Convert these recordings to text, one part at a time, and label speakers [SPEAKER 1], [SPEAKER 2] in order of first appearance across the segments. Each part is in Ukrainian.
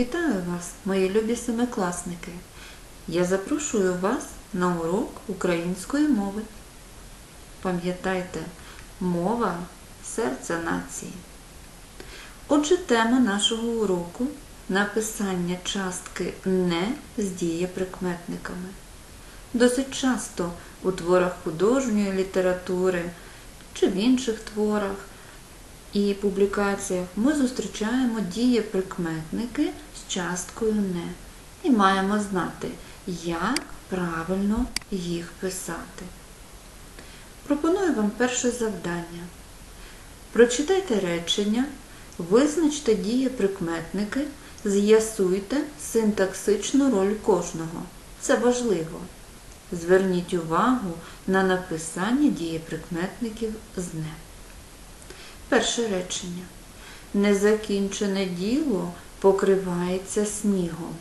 [SPEAKER 1] Вітаю вас, мої любі семикласники! Я запрошую вас на урок української мови. Пам'ятайте, мова серце нації. Отже, тема нашого уроку написання частки не з дієприкметниками. Досить часто у творах художньої літератури чи в інших творах і публікаціях ми зустрічаємо дієприкметники часткою не і маємо знати, як правильно їх писати. Пропоную вам перше завдання. Прочитайте речення, визначте дієприкметники, з'ясуйте синтаксичну роль кожного. Це важливо. Зверніть увагу на написання дієприкметників з не. Перше речення. Незакінчене діло покривається снігом.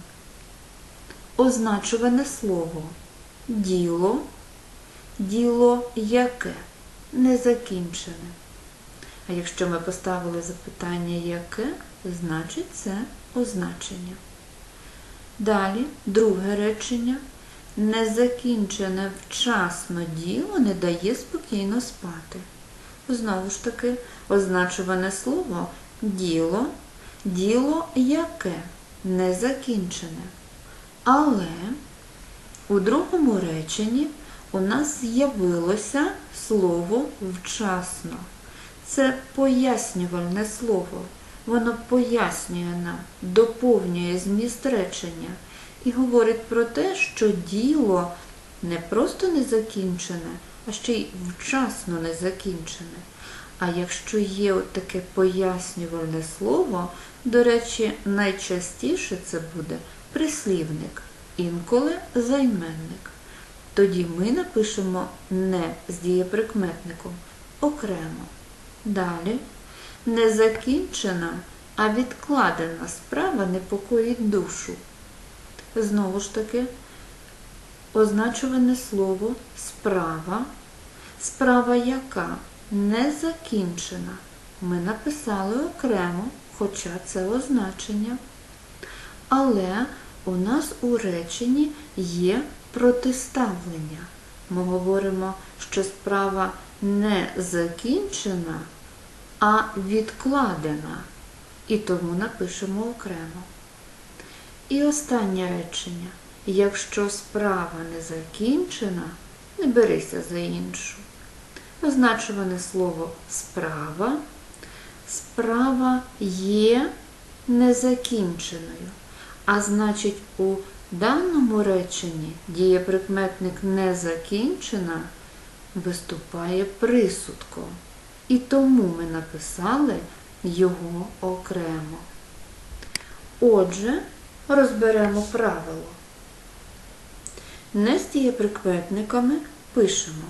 [SPEAKER 1] Означуване слово діло, діло яке незакінчене. А якщо ми поставили запитання яке, значить це означення. Далі, друге речення. Незакінчене вчасно діло не дає спокійно спати. Знову ж таки, означуване слово діло, діло яке незакінчене. Але у другому реченні у нас з'явилося слово вчасно. Це пояснювальне слово. Воно пояснює нам, доповнює зміст речення і говорить про те, що діло не просто не закінчене, а ще й вчасно не закінчене. А якщо є от таке пояснювальне слово, до речі, найчастіше це буде прислівник, інколи займенник. Тоді ми напишемо не з дієприкметником окремо. Далі незакінчена, а відкладена справа непокоїть душу. Знову ж таки, означуване слово справа. Справа яка не закінчена. Ми написали окремо, хоча це означення. Але у нас у реченні є протиставлення. Ми говоримо, що справа не закінчена, а відкладена. І тому напишемо окремо. І останнє речення. Якщо справа не закінчена, не берися за іншу. Означуване слово справа. Справа є незакінченою. А значить, у даному реченні дієприкметник не закінчена виступає присудком. І тому ми написали його окремо. Отже, розберемо правило. Не з дієприкметниками пишемо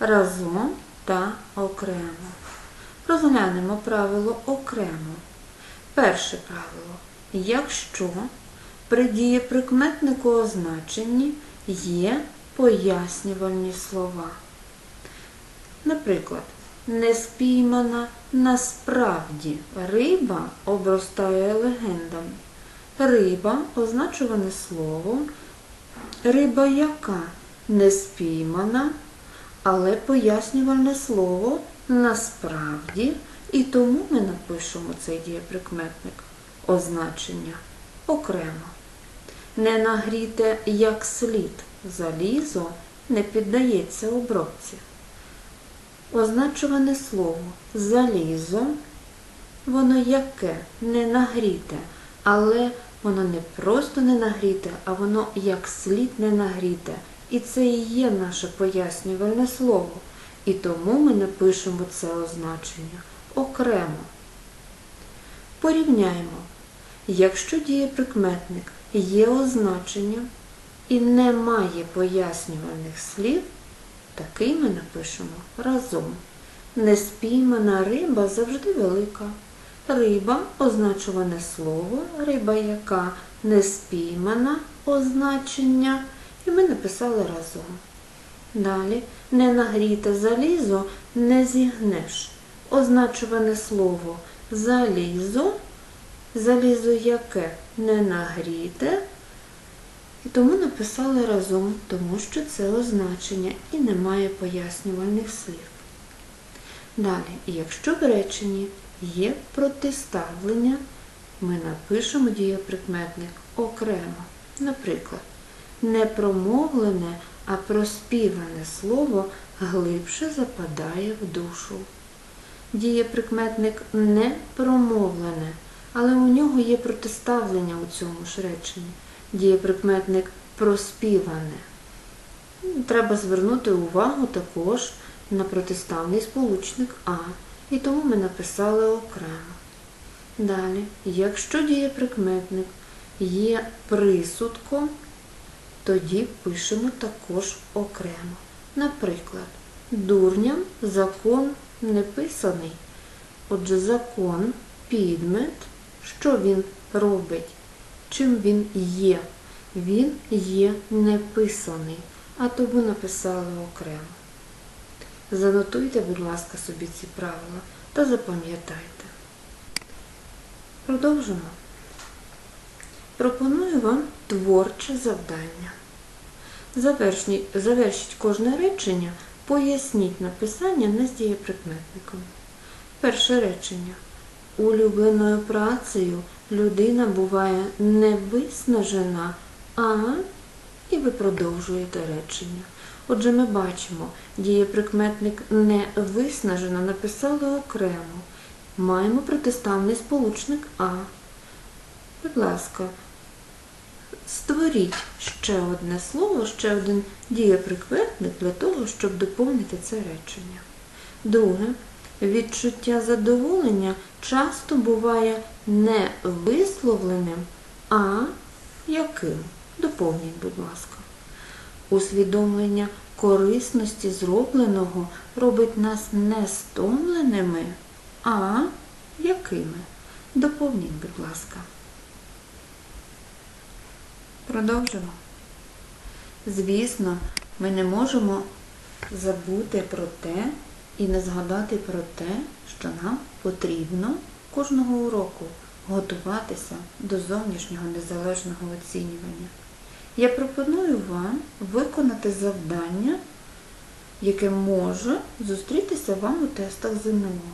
[SPEAKER 1] разом та окремо. Розглянемо правило окремо. Перше правило. Якщо при дієприкметнику означенні є пояснювальні слова. Наприклад, не спіймана насправді риба обростає легендами. Риба означуване слово. Риба яка не спіймана, але пояснювальне слово насправді, і тому ми напишемо цей дієприкметник означення окремо. Не нагріте як слід залізо не піддається обробці. Означуване слово залізо, воно яке не нагріте, але воно не просто не нагріте, а воно як слід не нагріте. І це і є наше пояснювальне слово. І тому ми напишемо це означення окремо. Порівняємо, якщо дієприкметник є означенням і не має пояснювальних слів, такий ми напишемо разом. Неспіймана риба завжди велика. Риба означуване слово, риба, яка не спіймана означення, ми написали разом. Далі не нагріте залізо не зігнеш. Означуване слово залізо Залізо яке не нагріте. І тому написали разом, тому що це означення і немає пояснювальних слів. Далі, якщо в реченні є протиставлення, ми напишемо дієприкметник окремо. Наприклад, не промовлене, а проспіване слово глибше западає в душу. Дієприкметник не промовлене, але у нього є протиставлення у цьому ж реченні. Дієприкметник проспіване. Треба звернути увагу також на протиставний сполучник А, і тому ми написали окремо. Далі, якщо дієприкметник є присудком, тоді пишемо також окремо. Наприклад, дурням закон не писаний. Отже, закон, підмет, що він робить? Чим він є? Він є неписаний, а тому написали окремо. Занотуйте, будь ласка, собі ці правила та запам'ятайте. Продовжимо. Пропоную вам творче завдання. Завершіть кожне речення, поясніть написання не з дієприкметником. Перше речення. Улюбленою працею людина буває не виснажена, а і ви продовжуєте речення. Отже, ми бачимо, дієприкметник не виснажена написали окремо. Маємо протиставний сполучник А. Будь ласка, створіть ще одне слово, ще один дієприкметник для того, щоб доповнити це речення. Друге, відчуття задоволення часто буває не висловленим, а яким? Доповніть, будь ласка. Усвідомлення корисності зробленого робить нас не стомленими, а якими? Доповніть, будь ласка. Продовжимо. Звісно, ми не можемо забути про те і не згадати про те, що нам потрібно кожного уроку готуватися до зовнішнього незалежного оцінювання. Я пропоную вам виконати завдання, яке може зустрітися вам у тестах ЗНО.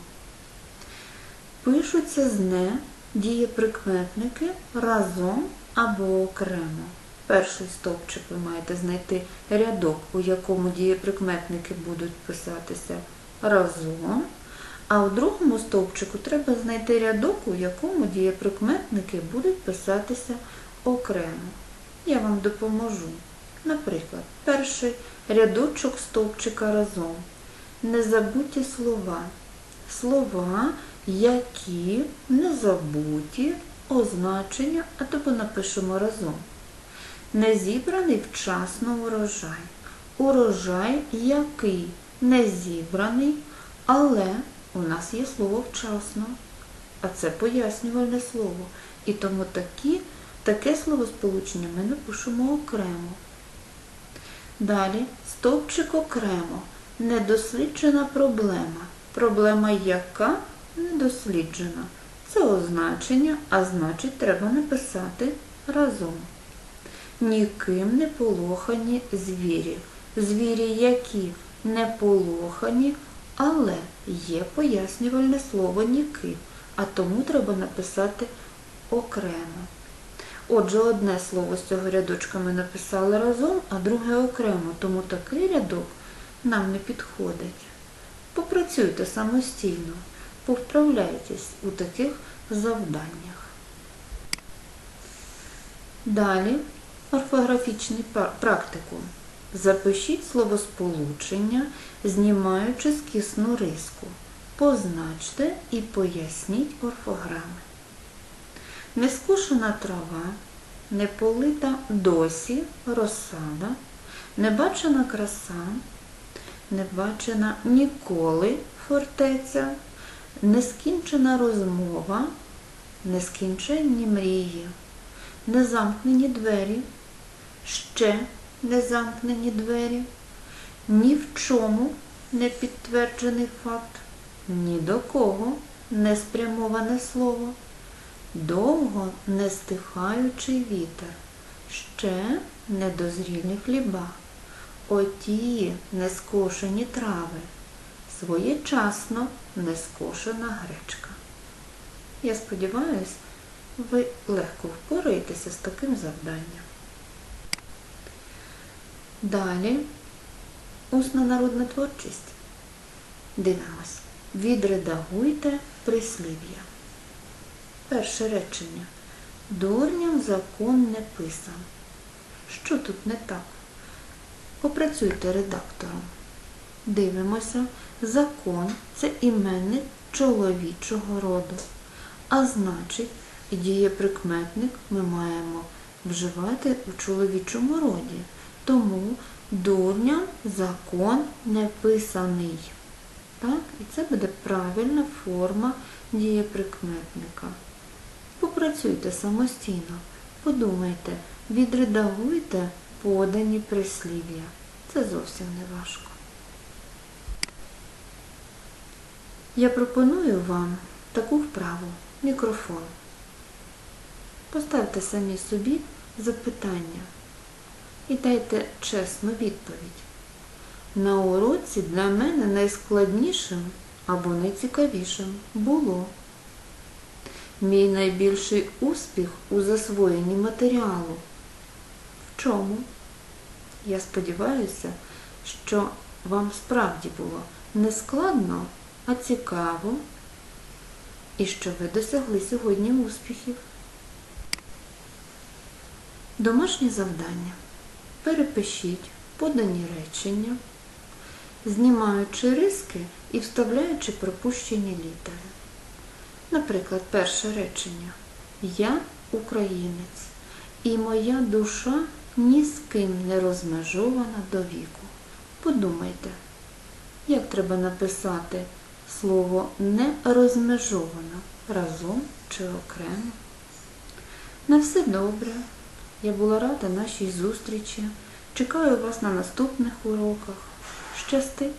[SPEAKER 1] Пишуться з не дієприкметники разом або окремо. Перший стовпчик ви маєте знайти рядок, у якому дієприкметники будуть писатися разом. А у другому стовпчику треба знайти рядок, у якому дієприкметники будуть писатися окремо. Я вам допоможу. Наприклад, перший рядочок стовпчика разом. Незабуті слова. Слова, які незабуті, означення, а тобто напишемо разом. Не зібраний вчасно урожай. Урожай який не зібраний, але у нас є слово вчасно, а це пояснювальне слово. І тому такі, таке словосполучення ми напишемо окремо. Далі стовпчик окремо. Недосліджена проблема. Проблема яка недосліджена. Це означення, а значить треба написати разом. Ніким не полохані звірі. Звірі, які не полохані, але є пояснювальне слово ніки, а тому треба написати окремо. Отже, одне слово з цього рядочка ми написали разом, а друге окремо, тому такий рядок нам не підходить. Попрацюйте самостійно, повправляйтесь у таких завданнях. Далі орфографічний практикум. Запишіть словосполучення, знімаючи скісну риску. Позначте і поясніть орфограми. Нескушена трава, неполита досі розсада, небачена краса, небачена ніколи фортеця, нескінчена розмова, нескінченні мрії, незамкнені двері, ще незамкнені двері, ні в чому не підтверджений факт, ні до кого не спрямоване слово, довго не стихаючий вітер, ще недозрілі хліба, оті нескошені трави, своєчасно нескошена гречка. Я сподіваюся, ви легко впораєтеся з таким завданням. Далі усна народна творчість. Дивимось. Відредагуйте прислів'я. Перше речення. Дурням закон не писан. Що тут не так? Попрацюйте редактором. Дивимося, закон це іменник чоловічого роду. А значить, дієприкметник ми маємо вживати у чоловічому роді. Тому дурням закон не писаний. Так? І це буде правильна форма дієприкметника. Попрацюйте самостійно, подумайте, відредагуйте подані прислів'я. Це зовсім не важко. Я пропоную вам таку вправу мікрофон. Поставте самі собі запитання і дайте чесну відповідь. На уроці для мене найскладнішим або найцікавішим було мій найбільший успіх у засвоєнні матеріалу. В чому? Я сподіваюся, що вам справді було не складно, а цікаво, і що ви досягли сьогодні успіхів. Домашнє завдання. Перепишіть подані речення, знімаючи риски і вставляючи пропущені літери. Наприклад, перше речення. Я українець, і моя душа ні з ким не розмежована до віку. Подумайте, як треба написати слово не розмежовано разом чи окремо. На все добре. Я була рада нашій зустрічі. Чекаю вас на наступних уроках. Щасти!